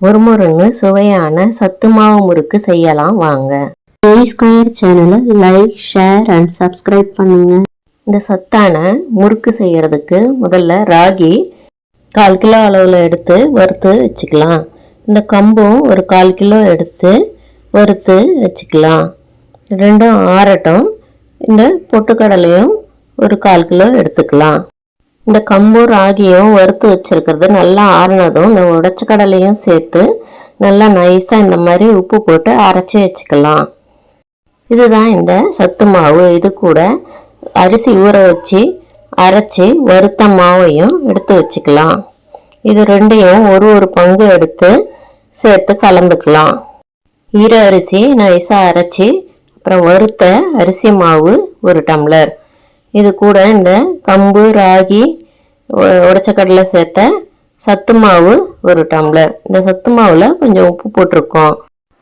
ஒரு முருங்கு சுவையான சத்து மாவு முறுக்கு செய்யலாம் வாங்க. ஏ ஸ்கொயர் சேனலை லைக் ஷேர் அண்ட் சப்ஸ்கிரைப் பண்ணுங்க. இந்த சத்தான முறுக்கு செய்யறதுக்கு முதல்ல ராகி கால் கிலோ அளவில் எடுத்து வறுத்து வச்சுக்கலாம். இந்த கம்பும் ஒரு கால் கிலோ எடுத்து வறுத்து வச்சுக்கலாம். ரெண்டும் ஆறட்டும். இந்த பொட்டுக்கடலையும் ஒரு கால் கிலோ எடுத்துக்கலாம். இந்த கம்பு ராகியும் வறுத்து வச்சுருக்கிறது. நல்லா ஆறுனதும் இந்த உடச்ச கடலையும் சேர்த்து நல்லா நைஸாக இந்த மாதிரி உப்பு போட்டு அரைச்சி வச்சுக்கலாம். இதுதான் இந்த சத்து மாவு. இது கூட அரிசி ஊற வச்சு அரைச்சி வறுத்த மாவையும் எடுத்து வச்சுக்கலாம். இது ரெண்டையும் ஒரு ஒரு பங்கு எடுத்து சேர்த்து கலந்துக்கலாம். ஈர அரிசி நைஸாக அரைச்சி அப்புறம் வறுத்த அரிசி மாவு ஒரு டம்ளர். இது கூட இந்த கம்பு ராகி உடச்ச கடலை சேர்த்த சத்து மாவு ஒரு டம்ளர். இந்த சத்து மாவில் கொஞ்சம் உப்பு போட்டிருக்கோம்.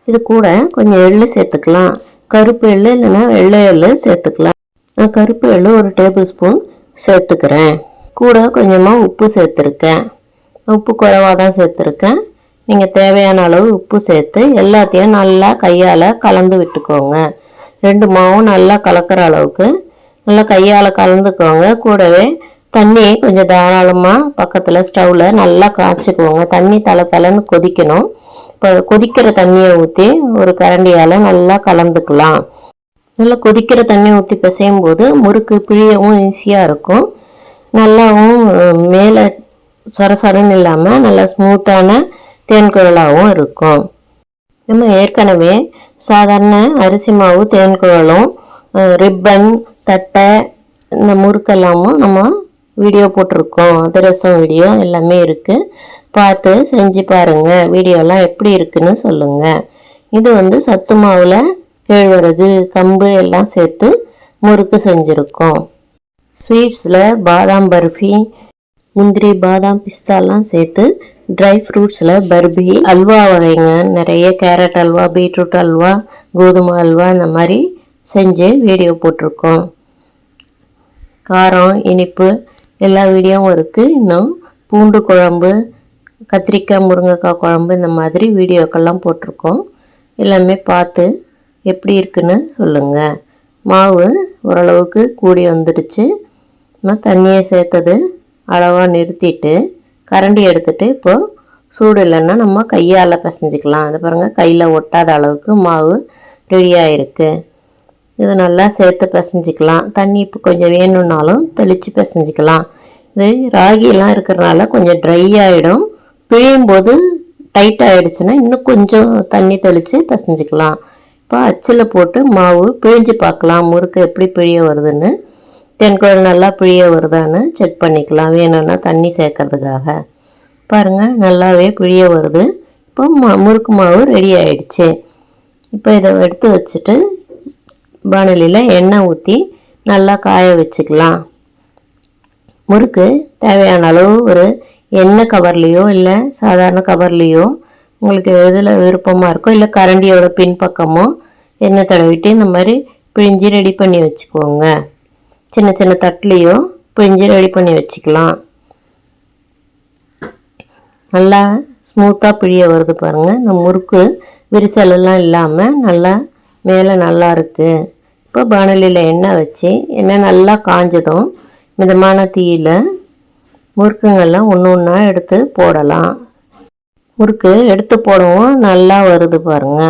இது கூட கொஞ்சம் எள்ளு சேர்த்துக்கலாம். கருப்பு எள்ளு இல்லைன்னா வெள்ளை எள்ளு சேர்த்துக்கலாம். நான் கருப்பு எள்ளு ஒரு டேபிள் ஸ்பூன் சேர்த்துக்கிறேன். கூட கொஞ்சமாக உப்பு சேர்த்துருக்கேன். உப்பு குறைவாக தான் சேர்த்துருக்கேன். நீங்கள் தேவையான அளவு உப்பு சேர்த்து எல்லாத்தையும் நல்லா கையால் கலந்து விட்டுக்கோங்க. ரெண்டு மாவும் நல்லா கலக்கிற அளவுக்கு நல்லா கையால் கலந்துக்கோங்க கூடவே தண்ணி கொஞ்சம் தாராளமாக பக்கத்தில் ஸ்டவ்வில் நல்லா காய்ச்சிக்குவோங்க. தண்ணி தலை தலைன்னு கொதிக்கணும். இப்போ கொதிக்கிற தண்ணியை ஊற்றி ஒரு கரண்டியால் நல்லா கலந்துக்கலாம். நல்லா கொதிக்கிற தண்ணி ஊற்றி பிசையும் போது முறுக்கு பிழியவும் ஈஸியாக இருக்கும். நல்லாவும் மேலே மேலே சொரசொரன்னு இல்லாமல் நல்லா ஸ்மூத்தான தேன் குழலாகவும் இருக்கும். நம்ம ஏற்கனவே சாதாரண அரிசி மாவு தேன் குழலும் ரிப்பன் தட்டை இந்த முறுக்கெல்லாமும் நம்ம வீடியோ போட்டிருக்கோம். அதிரசம் வீடியோ எல்லாமே இருக்குது பார்த்து செஞ்சு பாருங்கள் வீடியோலாம் எப்படி இருக்குன்னு சொல்லுங்கள் இது வந்து சத்து மாவில் கேழ்வரகு கம்பு எல்லாம் சேர்த்து முறுக்கு செஞ்சுருக்கோம். ஸ்வீட்ஸில் பாதாம் பர்ஃபி முந்திரி பாதாம் பிஸ்தாலாம் சேர்த்து ட்ரை ஃப்ரூட்ஸில் பர்பி அல்வா வகைங்க. நிறைய கேரட் அல்வா பீட்ரூட் அல்வா கோதுமை அல்வா இந்த மாதிரி செஞ்சு வீடியோ போட்டிருக்கோம். காரம் இனிப்பு எல்லா வீடியோவும் இருக்குது இன்னும் பூண்டு குழம்பு கத்திரிக்காய் முருங்கைக்காய் குழம்பு இந்த மாதிரி வீடியோக்கெல்லாம் போட்டிருக்கோம். எல்லாமே பார்த்து எப்படி இருக்குன்னு சொல்லுங்கள் மாவு ஓரளவுக்கு கூடி வந்துடுச்சு. நான் தண்ணியை சேர்த்தது அளவாக நிறுத்திட்டு கரண்டி எடுத்துகிட்டு இப்போது சூடு இல்லைன்னா நம்ம கையால் பிசைஞ்சிக்கலாம். அது பாருங்கள் கையில் ஒட்டாத அளவுக்கு மாவு ரெடியாக இருக்குது இது நல்லா சேர்த்து பிசைஞ்சிக்கலாம். தண்ணி இப்போ கொஞ்சம் வேணும்னாலும் தெளித்து பிசைஞ்சிக்கலாம். இது ராகியெல்லாம் இருக்கிறனால கொஞ்சம் ட்ரை ஆகிடும் பிழியும் போது டைட் ஆகிடுச்சுன்னா இன்னும் கொஞ்சம் தண்ணி தெளித்து பிசைஞ்சிக்கலாம். இப்போ அச்சில் போட்டு மாவு பிழிஞ்சு பார்க்கலாம். முறுக்கு எப்படி பிழிய வருதுன்னு. தென்குழல் நல்லா பிழிய வருதான்னு செக் பண்ணிக்கலாம். வேணும்னா தண்ணி சேர்க்கறதுக்காக. பாருங்கள் நல்லாவே பிழிய வருது. இப்போ முறுக்கு மாவு ரெடி ஆயிடுச்சு. இப்போ இதை எடுத்து வச்சுட்டு வானலியில் எண்ணெய் ஊற்றி நல்லா காய வச்சுக்கலாம். முறுக்கு தேவையான அளவு ஒரு எண்ணெய் கவர்லேயோ இல்லை சாதாரண கவர்லேயோ உங்களுக்கு எதில் விருப்பமாக இருக்கோ இல்லை கரண்டியோட பின்பக்கமோ எண்ணெய் தடவிட்டு இந்த மாதிரி பிழிஞ்சு ரெடி பண்ணி வச்சுக்கோங்க. சின்ன சின்ன தட்டுலேயோ பிழிஞ்சு ரெடி பண்ணி வச்சுக்கலாம். நல்லா ஸ்மூத்தாக பிழிய வருது பாருங்கள் இந்த முறுக்கு விரிசலெல்லாம் இல்லாமல் நல்லா மேலே நல்லா இருக்குது இப்போ பானலியில் எண்ணெய் வச்சு எண்ணெய் நல்லா காஞ்சதும் மிதமான தீயில் முறுக்குங்கள்லாம் ஒன்று ஒன்றா எடுத்து போடலாம். முறுக்கு எடுத்து போடவும் நல்லா வருது பாருங்க.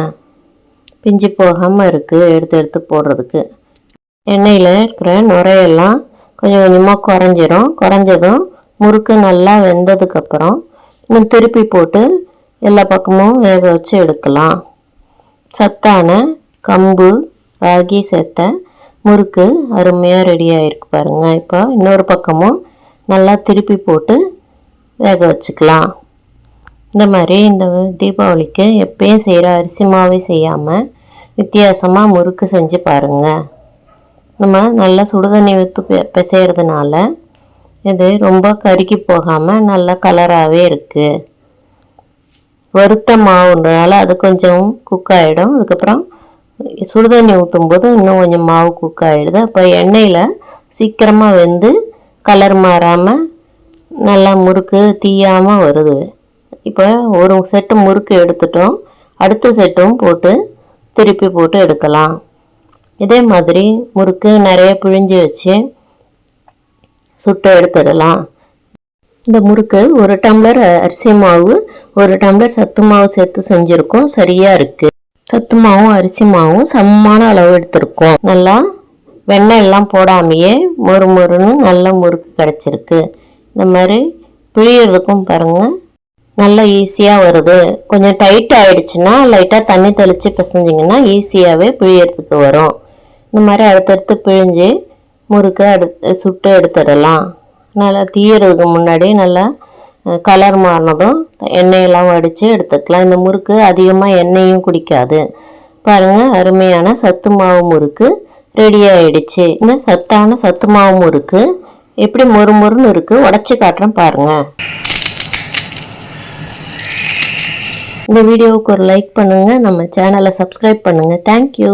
பிஞ்சு போகாமல் இருக்குது எடுத்து எடுத்து போடுறதுக்கு. எண்ணெயில் இருக்கிற நுரையெல்லாம் கொஞ்சம் கொஞ்சமாக குறைஞ்சிரும். குறைஞ்சதும் முறுக்கு நல்லா வெந்ததுக்கப்புறம் இன்னும் திருப்பி போட்டு எல்லா பக்கமும் வேக வச்சு எடுக்கலாம். சத்தான கம்பு ராகி சேர்த்த முறுக்கு அருமையாக ரெடி ஆகிருக்கு பாருங்கள் இப்போ இன்னொரு பக்கமும் நல்லா திருப்பி போட்டு வேக வச்சுக்கலாம். இந்த மாதிரி இந்த தீபாவளிக்கு எப்பயும் செய்கிற அரிசி மாவே செய்யாமல் வித்தியாசமாக முறுக்கு செஞ்சு பாருங்கள் நம்ம நல்லா சுடுதண்ணி ஊற்று பெ பிசைகிறதுனால இது ரொம்ப கருகி போகாமல் நல்லா கலராகவே இருக்குது வறுத்த மாவுன்றனால அது கொஞ்சம் குக் ஆகிடும் அதுக்கப்புறம் சுடுதண்ணி ஊற்றும் போது இன்னும் கொஞ்சம் மாவு குக் ஆகிடுது அப்போ எண்ணெயில் சீக்கிரமாக வெந்து கலர் மாறாமல் நல்லா முறுக்கு தீயாமல் வருது. இப்போ ஒரு செட்டு முறுக்கு எடுத்துட்டோம். அடுத்த செட்டும் போட்டு திருப்பி போட்டு எடுக்கலாம். இதே மாதிரி முறுக்கு நிறைய பிழிஞ்சு வச்சு சுட்டு எடுத்துடலாம். இந்த முறுக்கு ஒரு டம்ளர் அரிசி மாவு ஒரு டம்ளர் சத்து மாவு சேர்த்து செஞ்சுருக்கோம். சரியாக இருக்குது சத்து மாவும் அரிசி மாவும் சமமான அளவு எடுத்திருக்கோம். நல்லா வெண்ணெய் எல்லாம் போடாமையே மொறு மொறுன்னு நல்ல முறுக்கு கிடச்சிருக்கு. இந்த மாதிரி புழியறதுக்கும் பாருங்கள் நல்லா ஈஸியாக வருது. கொஞ்சம் டைட் ஆயிடுச்சுன்னா லைட்டாக தண்ணி தெளித்து பிசைஞ்சிங்கன்னா ஈஸியாகவே பிழியறதுக்கு வரும். இந்த மாதிரி அடுத்தடுத்து பிழிஞ்சு முறுக்கு அடுத்து சுட்டு எடுத்துடலாம். நல்லா தீயறதுக்கு முன்னாடி நல்லா கலர் மாறினதும் எண்ணெயெல்லாம் வடித்து எடுத்துக்கலாம். இந்த முறுக்கு அதிகமாக எண்ணெயும் குடிக்காது. பாருங்கள் அருமையான சத்து மாவு முறுக்கு ரெடி ஆகிடுச்சு இந்த சத்தான சத்து மாவு முறுக்கு எப்படி மொறு மொறுன்னு இருக்குது உடச்சி காட்டுறேன் பாருங்கள் இந்த வீடியோவுக்கு ஒரு லைக் பண்ணுங்கள் நம்ம சேனலை சப்ஸ்கிரைப் பண்ணுங்கள் தேங்க்யூ